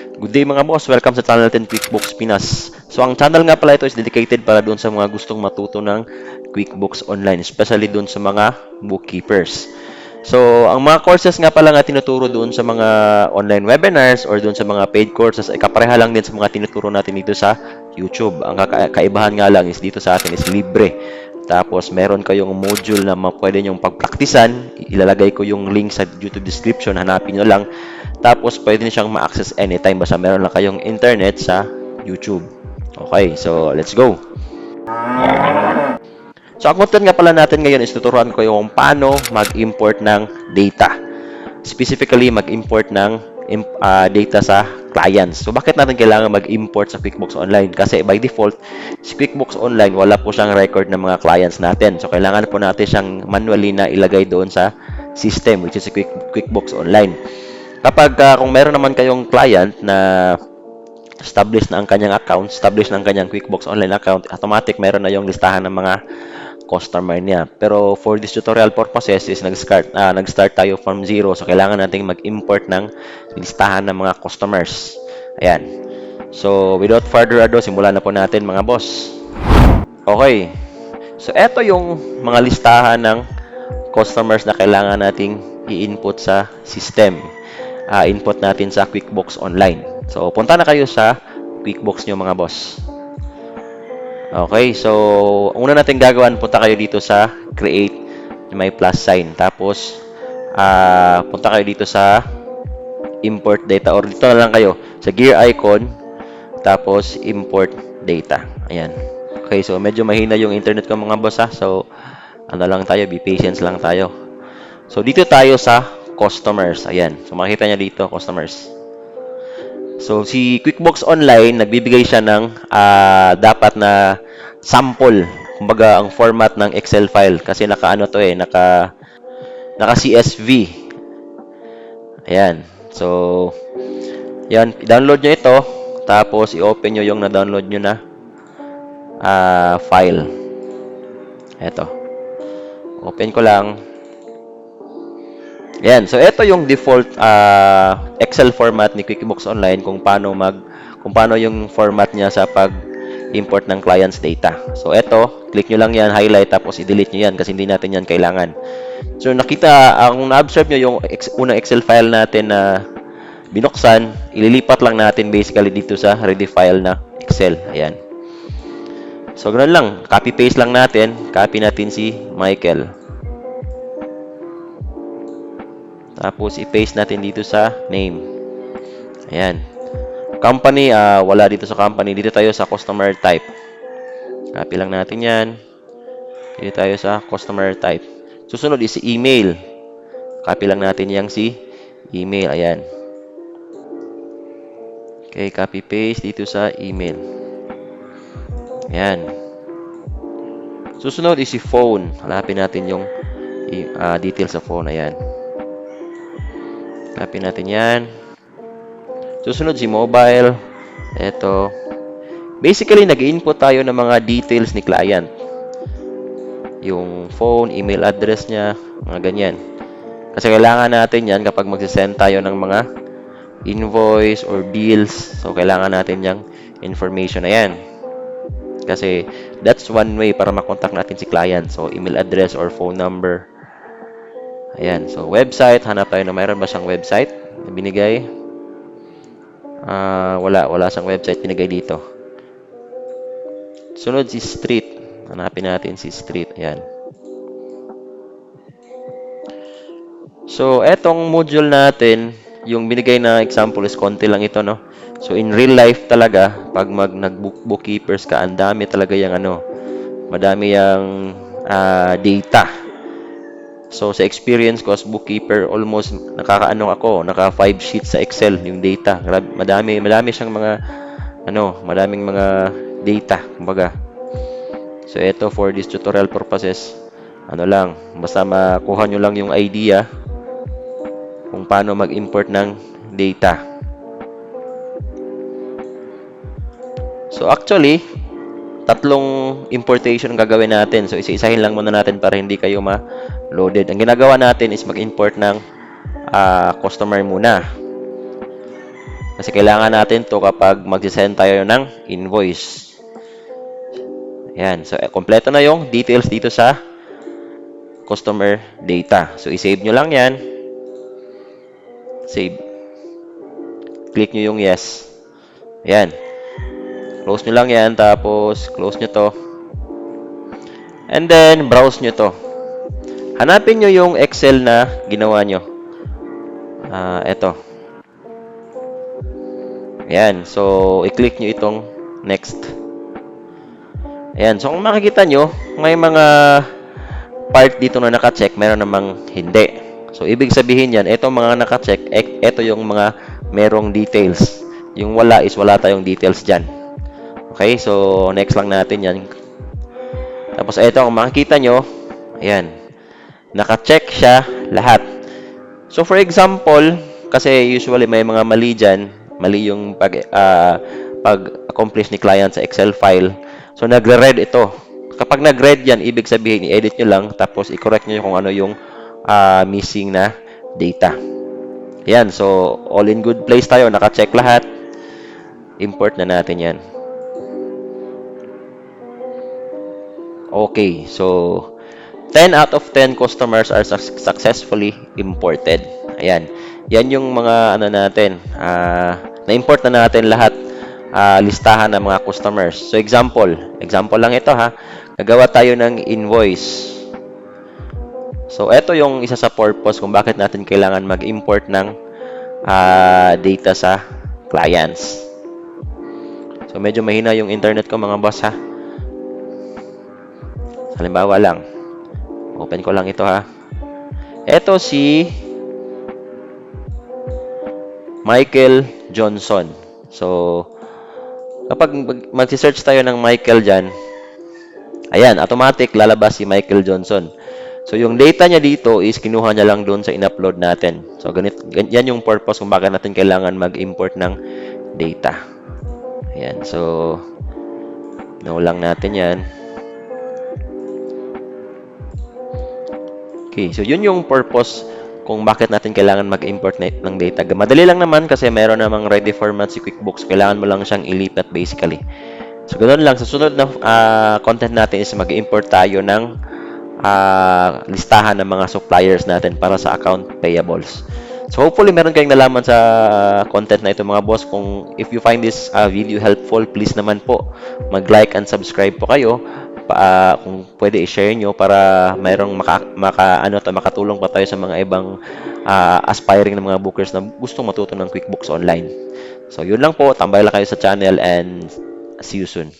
Good day mga boss, welcome sa channel natin QuickBooks Pinas. So ang channel nga pala ito is dedicated para doon sa mga gustong matuto ng QuickBooks Online, especially doon sa mga bookkeepers. So ang mga courses nga pala nga tinuturo doon sa mga online webinars or doon sa mga paid courses ay kapareha lang din sa mga tinuturo natin dito sa YouTube. Ang kaibahan nga lang is dito sa atin is libre. Tapos, meron kayong module na pwede nyong pagpraktisan. Ilalagay ko yung link sa YouTube description. Hanapin nyo lang. Tapos, pwede nyo siyang ma-access anytime. Basta meron lang kayong internet sa YouTube. Okay, so let's go. So, ang content nga pala natin ngayon is tuturuan ko yung paano mag-import ng data. Specifically, mag-import ng ah, data sa clients. So, bakit natin kailangan mag-import sa QuickBooks Online? Kasi by default, si QuickBooks Online, wala po siyang record ng mga clients natin. So, kailangan po natin siyang manually na ilagay doon sa system, which is si Quick, QuickBooks Online. Kapag ah, kung meron naman kayong client na established na ang kanyang account, established na ang kanyang QuickBooks Online account, automatic meron na yung listahan ng mga customer niya. Pero for this tutorial purposes is nag-start ah, nag-start tayo from zero. So kailangan nating mag-import ng listahan ng mga customers. Ayan. So without further ado, simulan na po natin mga boss. Okay. So eto yung mga listahan ng customers na kailangan nating i-input sa system. Ah, input natin sa QuickBooks Online. So punta na kayo sa QuickBooks nyo mga boss. Okay, so una natin gagawin, punta kayo dito sa create, may plus sign. Tapos, ah punta kayo dito sa import data or dito na lang kayo sa gear icon tapos import data. Ayan. Okay, so medyo mahina yung internet ko mga boss ha. So, ano lang tayo, be patient lang tayo. So, dito tayo sa customers. Ayan. So, makita niya dito, customers. So, si QuickBooks Online, nagbibigay siya ng ah, dapat na sample. Kumbaga, ang format ng Excel file. Kasi naka ano to eh, naka, naka CSV. Ayan. So, yan. I-download nyo ito. Tapos, i-open nyo yung na-download nyo na ah, file. Ito. Open ko lang. Yan. So, ito yung default ah, Excel format ni QuickBooks Online kung paano mag kung paano yung format niya sa pag import ng client's data. So, ito, click nyo lang yan, highlight, tapos i-delete nyo yan kasi hindi natin yan kailangan. So, nakita, ang na-observe nyo yung ex- unang Excel file natin na binuksan, ililipat lang natin basically dito sa ready file na Excel. Ayan. So, ganoon lang. Copy-paste lang natin. Copy natin si Michael. Tapos, i-paste natin dito sa name. Ayan. Company, ah, wala dito sa company. Dito tayo sa customer type. Copy lang natin yan. Dito tayo sa customer type. Susunod is email. Copy lang natin yang si email. Ayan. Okay, copy-paste dito sa email. Ayan. Susunod is si phone. Hanapin natin yung ah, details sa phone. Ayan. Copy natin yan. Susunod si mobile. Ito. Basically, nag-input tayo ng mga details ni client. Yung phone, email address niya, mga ganyan. Kasi kailangan natin yan kapag magsisend tayo ng mga invoice or bills. So, kailangan natin yung information na yan. Kasi that's one way para makontak natin si client. So, email address or phone number. Ayan. So, website. Hanap tayo na mayroon ba siyang website na binigay. Ah, wala. Wala siyang website binigay dito. Sunod si street. Hanapin natin si street. Ayan. So, etong module natin, yung binigay na example is konti lang ito, no? So, in real life talaga, pag mag nag-bookkeepers ka, ang dami talaga yung ano, madami yung ah, data. So, sa experience ko as bookkeeper, almost nakakaano ako, naka 5 sheets sa Excel yung data. Grab- Madami, madami siyang mga, ano, madaming mga data, kumbaga. So, ito for this tutorial purposes, ano lang, basta makuha nyo lang yung idea kung paano mag-import ng data. So, actually, tatlong importation ang gagawin natin. So, isa-isahin lang muna natin para hindi kayo ma-loaded. Ang ginagawa natin is mag-import ng ah, customer muna. Kasi kailangan natin to kapag mag-send tayo ng invoice. Ayan. So, eh, kompleto na yung details dito sa customer data. So, i-save nyo lang yan. Save. Click nyo yung yes. Ayan. Close nyo lang yan. Tapos, close nyo to. And then, browse nyo to. Hanapin nyo yung Excel na ginawa nyo. Ah, eto. Ayan. So, i-click nyo itong next. Ayan. So, kung makikita nyo, may mga part dito na naka-check, meron namang hindi. So, ibig sabihin yan, ito mga naka-check, ito yung mga merong details. Yung wala is wala tayong details dyan. Okay? So, next lang natin yan. Tapos, ito, kung makikita nyo, ayan, naka-check siya lahat. So, for example, kasi usually may mga mali dyan, mali yung pag, ah, pag-accomplish ni client sa Excel file. So, nagre-red ito. Kapag nag-red yan, ibig sabihin, i-edit nyo lang, tapos i-correct nyo kung ano yung ah, missing na data. Yan, so, all in good place tayo. Naka-check lahat. Import na natin yan. Okay, so 10 out of 10 customers are suc- successfully imported. Ayan. Yan yung mga ano natin, ah, na-import na natin lahat ah, listahan ng mga customers. So example, example lang ito ha. Gagawa tayo ng invoice. So ito yung isa sa purpose kung bakit natin kailangan mag-import ng ah, data sa clients. So medyo mahina yung internet ko mga boss ha. Halimbawa lang, open ko lang ito ha. Ito si Michael Johnson. So, kapag mag- mag-search tayo ng Michael dyan, ayan, automatic lalabas si Michael Johnson. So, yung data niya dito is kinuha niya lang doon sa in-upload natin. So, ganit, gan- yan yung purpose kung bakit natin kailangan mag-import ng data. Ayan, so, no lang natin yan. Okay, so yun yung purpose kung bakit natin kailangan mag-import ng data. Madali lang naman kasi meron namang ready format si QuickBooks. Kailangan mo lang siyang ilipat basically. So, ganoon lang. Sa sunod na ah, content natin is mag-import tayo ng ah, listahan ng mga suppliers natin para sa account payables. So, hopefully, meron kayong nalaman sa content na ito mga boss. Kung if you find this ah, video helpful, please naman po mag-like and subscribe po kayo ah, kung pwede i-share nyo para mayroong maka, maka, ano to, makatulong pa tayo sa mga ibang ah, aspiring na mga bookers na gustong matuto ng QuickBooks Online. So, yun lang po. Tambay lang kayo sa channel and see you soon.